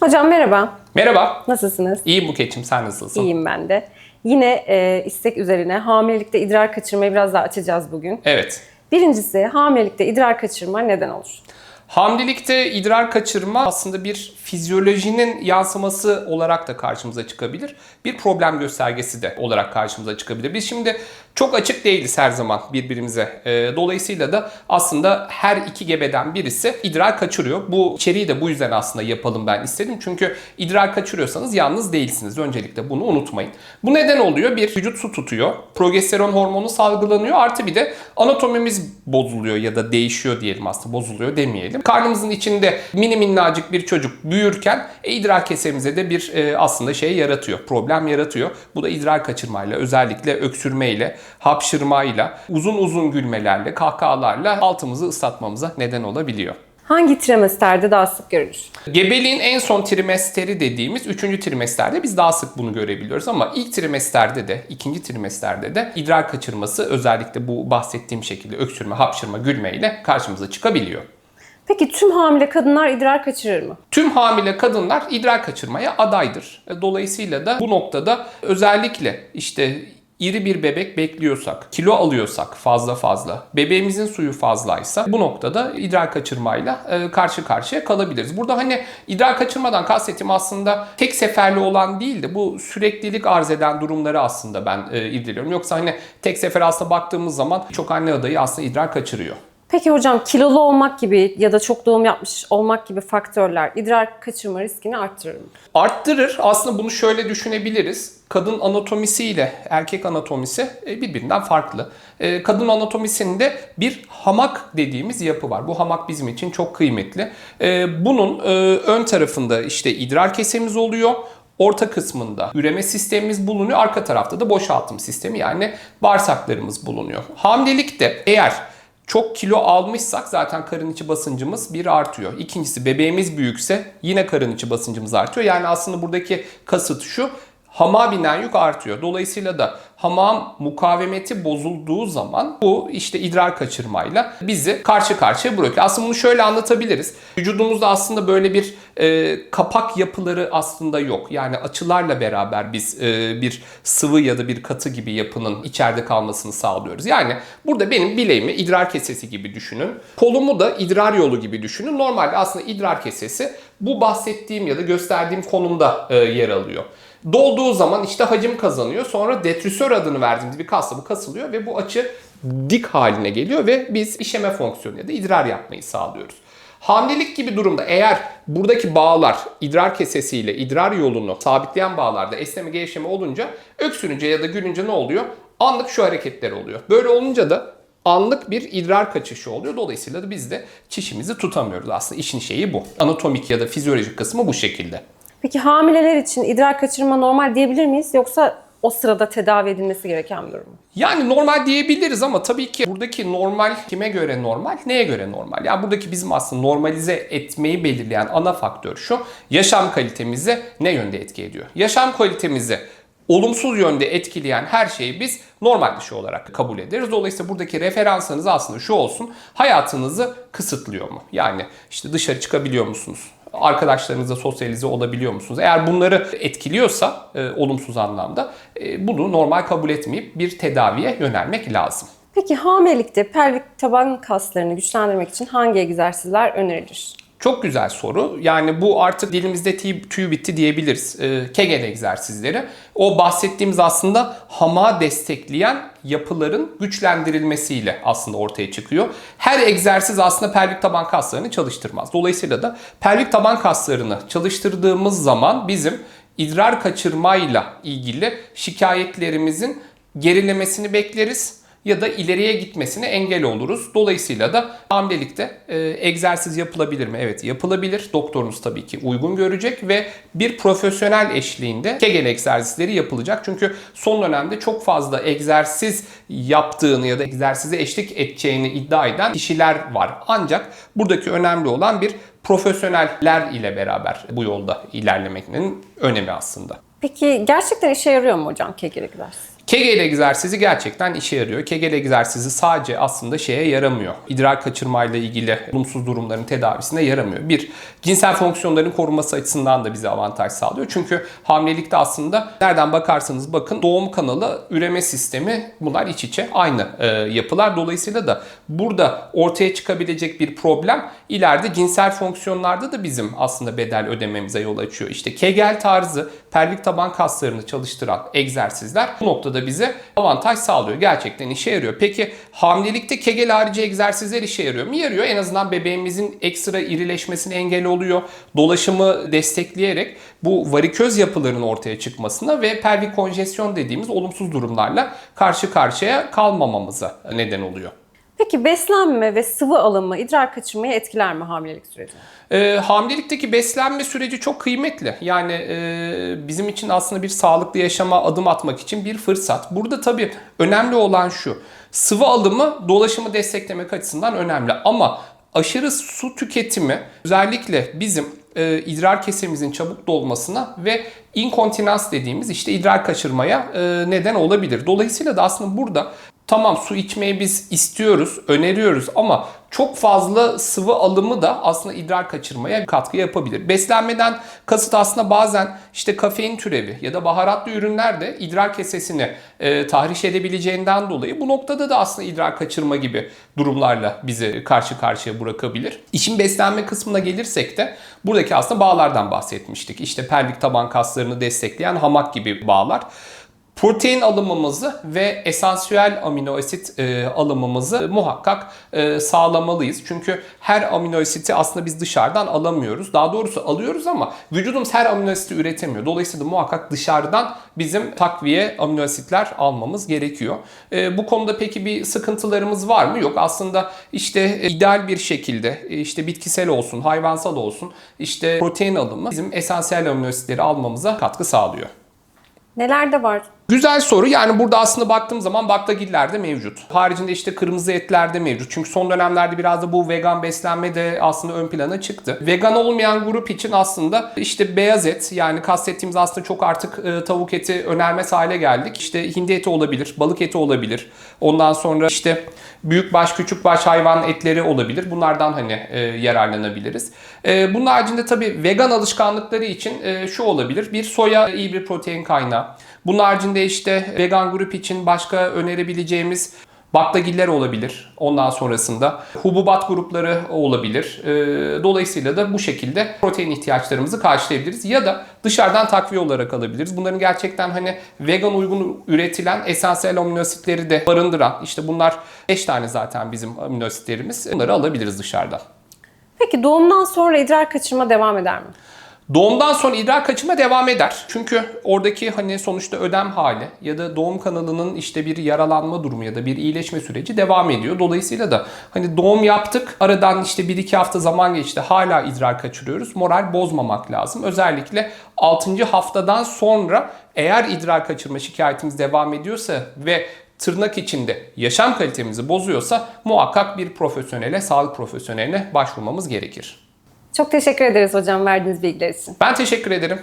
Hocam merhaba. Merhaba. Nasılsınız? İyi Buket'cim sen nasılsın? İyiyim ben de. Yine e, istek üzerine hamilelikte idrar kaçırmayı biraz daha açacağız bugün. Evet. Birincisi hamilelikte idrar kaçırma neden olur? Hamilelikte idrar kaçırma aslında bir fizyolojinin yansıması olarak da karşımıza çıkabilir. Bir problem göstergesi de olarak karşımıza çıkabilir. Biz şimdi çok açık değiliz her zaman birbirimize. Ee, dolayısıyla da aslında her iki gebeden birisi idrar kaçırıyor. Bu içeriği de bu yüzden aslında yapalım ben istedim. Çünkü idrar kaçırıyorsanız yalnız değilsiniz. Öncelikle bunu unutmayın. Bu neden oluyor? Bir vücut su tutuyor. Progesteron hormonu salgılanıyor. Artı bir de anatomimiz bozuluyor ya da değişiyor diyelim aslında. Bozuluyor demeyelim. Karnımızın içinde mini minnacık bir çocuk büyürken e, idrar kesemize de bir e, aslında şey yaratıyor. Problem yaratıyor. Bu da idrar kaçırmayla özellikle öksürmeyle, hapşırmayla, uzun uzun gülmelerle, kahkahalarla altımızı ıslatmamıza neden olabiliyor. Hangi trimesterde daha sık görülür? Gebeliğin en son trimesteri dediğimiz 3. trimesterde biz daha sık bunu görebiliyoruz ama ilk trimesterde de, ikinci trimesterde de idrar kaçırması özellikle bu bahsettiğim şekilde öksürme, hapşırma, gülme ile karşımıza çıkabiliyor. Peki tüm hamile kadınlar idrar kaçırır mı? Tüm hamile kadınlar idrar kaçırmaya adaydır. Dolayısıyla da bu noktada özellikle işte iri bir bebek bekliyorsak, kilo alıyorsak fazla fazla, bebeğimizin suyu fazlaysa bu noktada idrar kaçırmayla e, karşı karşıya kalabiliriz. Burada hani idrar kaçırmadan kastettiğim aslında tek seferli olan değil de bu süreklilik arz eden durumları aslında ben e, irdeliyorum. Yoksa hani tek sefer aslında baktığımız zaman çok anne adayı aslında idrar kaçırıyor. Peki hocam kilolu olmak gibi ya da çok doğum yapmış olmak gibi faktörler idrar kaçırma riskini arttırır mı? Arttırır. Aslında bunu şöyle düşünebiliriz. Kadın anatomisi ile erkek anatomisi e, birbirinden farklı. E, Kadın anatomisinde bir hamak dediğimiz yapı var. Bu hamak bizim için çok kıymetli. E, Bunun ön tarafında işte idrar kesemiz oluyor. Orta kısmında üreme sistemimiz bulunuyor. Arka tarafta da boşaltım sistemi yani bağırsaklarımız bulunuyor. Hamilelikte eğer çok kilo almışsak zaten karın içi basıncımız bir artıyor. İkincisi bebeğimiz büyükse yine karın içi basıncımız artıyor. Yani aslında buradaki kasıt şu hamağa binen yük artıyor. Dolayısıyla da hamağın mukavemeti bozulduğu zaman bu işte idrar kaçırmayla bizi karşı karşıya bırakıyor. Aslında bunu şöyle anlatabiliriz. Vücudumuzda aslında böyle bir e, kapak yapıları aslında yok. Yani açılarla beraber biz e, bir sıvı ya da bir katı gibi yapının içeride kalmasını sağlıyoruz. Yani burada benim bileğimi idrar kesesi gibi düşünün. Kolumu da idrar yolu gibi düşünün. Normalde aslında idrar kesesi bu bahsettiğim ya da gösterdiğim konumda e, yer alıyor. Dolduğu zaman işte hacim kazanıyor. Sonra detrisör adını verdiğimiz bir kasla bu kasılıyor ve bu açı dik haline geliyor ve biz işeme fonksiyonu ya da idrar yapmayı sağlıyoruz. Hamilelik gibi durumda eğer buradaki bağlar idrar kesesiyle idrar yolunu sabitleyen bağlarda esneme gevşeme olunca öksürünce ya da gülünce ne oluyor? Anlık şu hareketler oluyor. Böyle olunca da anlık bir idrar kaçışı oluyor. Dolayısıyla da biz de çişimizi tutamıyoruz. Aslında işin şeyi bu. Anatomik ya da fizyolojik kısmı bu şekilde. Peki hamileler için idrar kaçırma normal diyebilir miyiz yoksa o sırada tedavi edilmesi gereken bir durum? Yani normal diyebiliriz ama tabii ki buradaki normal kime göre normal, neye göre normal? Yani buradaki bizim aslında normalize etmeyi belirleyen ana faktör şu. Yaşam kalitemize ne yönde etki ediyor? Yaşam kalitemizi olumsuz yönde etkileyen her şeyi biz normal dışı olarak kabul ederiz. Dolayısıyla buradaki referansınız aslında şu olsun. Hayatınızı kısıtlıyor mu? Yani işte dışarı çıkabiliyor musunuz? Arkadaşlarınızla sosyalize olabiliyor musunuz? Eğer bunları etkiliyorsa e, olumsuz anlamda e, bunu normal kabul etmeyip bir tedaviye yönelmek lazım. Peki hamilelikte pelvik taban kaslarını güçlendirmek için hangi egzersizler önerilir? Çok güzel soru. Yani bu artık dilimizde tüy, tüy bitti diyebiliriz. E, Kegel egzersizleri. O bahsettiğimiz aslında hama destekleyen yapıların güçlendirilmesiyle aslında ortaya çıkıyor. Her egzersiz aslında pelvik taban kaslarını çalıştırmaz. Dolayısıyla da pelvik taban kaslarını çalıştırdığımız zaman bizim idrar kaçırmayla ilgili şikayetlerimizin gerilemesini bekleriz ya da ileriye gitmesine engel oluruz. Dolayısıyla da hamilelikte e, egzersiz yapılabilir mi? Evet yapılabilir. Doktorunuz tabii ki uygun görecek ve bir profesyonel eşliğinde Kegel egzersizleri yapılacak. Çünkü son dönemde çok fazla egzersiz yaptığını ya da egzersize eşlik edeceğini iddia eden kişiler var. Ancak buradaki önemli olan bir profesyoneller ile beraber bu yolda ilerlemekinin önemi aslında. Peki gerçekten işe yarıyor mu hocam Kegel egzersizi? Kegel egzersizi gerçekten işe yarıyor. Kegel egzersizi sadece aslında şeye yaramıyor. İdrar kaçırmayla ilgili olumsuz durumların tedavisine yaramıyor. Bir, cinsel fonksiyonların korunması açısından da bize avantaj sağlıyor. Çünkü hamilelikte aslında nereden bakarsanız bakın doğum kanalı, üreme sistemi bunlar iç içe aynı e, yapılar. Dolayısıyla da burada ortaya çıkabilecek bir problem ileride cinsel fonksiyonlarda da bizim aslında bedel ödememize yol açıyor. İşte Kegel tarzı pelvik taban kaslarını çalıştıran egzersizler bu noktada bize avantaj sağlıyor. Gerçekten işe yarıyor. Peki hamilelikte Kegel harici egzersizler işe yarıyor mu? Yarıyor. En azından bebeğimizin ekstra irileşmesine engel oluyor. Dolaşımı destekleyerek bu variköz yapıların ortaya çıkmasına ve pelvik konjesyon dediğimiz olumsuz durumlarla karşı karşıya kalmamamıza neden oluyor. Peki beslenme ve sıvı alımı idrar kaçırmayı etkiler mi hamilelik sürecinde? E, hamilelikteki beslenme süreci çok kıymetli. Yani e, bizim için aslında bir sağlıklı yaşama adım atmak için bir fırsat. Burada tabii önemli olan şu. Sıvı alımı dolaşımı desteklemek açısından önemli ama aşırı su tüketimi özellikle bizim e, idrar kesemizin çabuk dolmasına ve inkontinans dediğimiz işte idrar kaçırmaya e, neden olabilir. Dolayısıyla da aslında burada Tamam su içmeyi biz istiyoruz, öneriyoruz ama çok fazla sıvı alımı da aslında idrar kaçırmaya katkı yapabilir. Beslenmeden kasıt aslında bazen işte kafein türevi ya da baharatlı ürünler de idrar kesesini e, tahriş edebileceğinden dolayı bu noktada da aslında idrar kaçırma gibi durumlarla bizi karşı karşıya bırakabilir. İşin beslenme kısmına gelirsek de buradaki aslında bağlardan bahsetmiştik. İşte pelvik taban kaslarını destekleyen hamak gibi bağlar. Protein alımımızı ve esansiyel amino asit e, alımımızı muhakkak e, sağlamalıyız. Çünkü her amino asiti aslında biz dışarıdan alamıyoruz. Daha doğrusu alıyoruz ama vücudumuz her amino asiti üretemiyor. Dolayısıyla muhakkak dışarıdan bizim takviye amino asitler almamız gerekiyor. E, bu konuda peki bir sıkıntılarımız var mı? Yok. Aslında işte e, ideal bir şekilde e, işte bitkisel olsun, hayvansal olsun işte protein alımı bizim esansiyel amino asitleri almamıza katkı sağlıyor. Neler de var? Güzel soru. Yani burada aslında baktığım zaman baklagiller de mevcut. Haricinde işte kırmızı etler de mevcut. Çünkü son dönemlerde biraz da bu vegan beslenme de aslında ön plana çıktı. Vegan olmayan grup için aslında işte beyaz et yani kastettiğimiz aslında çok artık e, tavuk eti önermez hale geldik. İşte hindi eti olabilir, balık eti olabilir. Ondan sonra işte büyük baş küçük baş hayvan etleri olabilir. Bunlardan hani e, yararlanabiliriz. E, bunun haricinde tabii vegan alışkanlıkları için e, şu olabilir. Bir soya iyi bir protein kaynağı. Bunun haricinde işte vegan grup için başka önerebileceğimiz baklagiller olabilir ondan sonrasında. Hububat grupları olabilir. Ee, Dolayısıyla da bu şekilde protein ihtiyaçlarımızı karşılayabiliriz. Ya da dışarıdan takviye olarak alabiliriz. Bunların gerçekten hani vegan uygun üretilen esansiyel amino asitleri de barındıran işte bunlar 5 tane zaten bizim amino asitlerimiz. Bunları alabiliriz dışarıdan. Peki doğumdan sonra idrar kaçırma devam eder mi? Doğumdan sonra idrar kaçırma devam eder. Çünkü oradaki hani sonuçta ödem hali ya da doğum kanalının işte bir yaralanma durumu ya da bir iyileşme süreci devam ediyor. Dolayısıyla da hani doğum yaptık aradan işte 1-2 hafta zaman geçti hala idrar kaçırıyoruz. Moral bozmamak lazım. Özellikle 6. haftadan sonra eğer idrar kaçırma şikayetimiz devam ediyorsa ve tırnak içinde yaşam kalitemizi bozuyorsa muhakkak bir profesyonele, sağlık profesyoneline başvurmamız gerekir. Çok teşekkür ederiz hocam verdiğiniz bilgiler için. Ben teşekkür ederim.